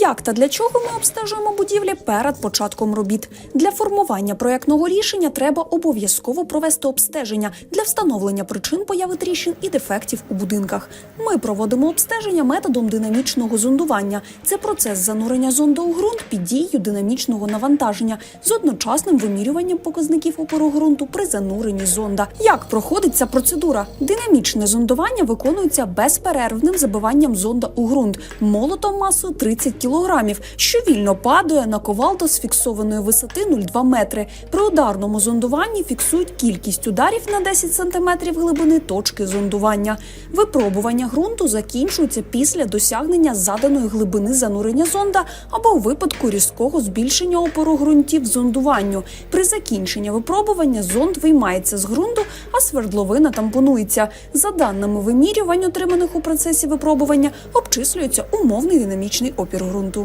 Як та для чого ми обстежуємо будівлі перед початком робіт? Для формування проектного рішення треба обов'язково провести обстеження для встановлення причин появи тріщин і дефектів у будинках. Ми проводимо обстеження методом динамічного зондування. Це процес занурення зонда у ґрунт під дією динамічного навантаження з одночасним вимірюванням показників опору ґрунту при зануренні зонда. Як проходить ця процедура? Динамічне зондування виконується безперервним забиванням зонда у ґрунт молотом масою 30 кілограмів, що вільно падає на ковалдо з фіксованої висоти 0,2 метри. При ударному зондуванні фіксують кількість ударів на 10 сантиметрів глибини точки зондування. Випробування ґрунту закінчується після досягнення заданої глибини занурення зонда або у випадку різкого збільшення опору ґрунтів зондуванню. При закінченні випробування зонд виймається з ґрунту, а свердловина тампонується. За даними вимірювань, отриманих у процесі випробування, обчислюється умовний динамічний опір ґрунту. বন্ধু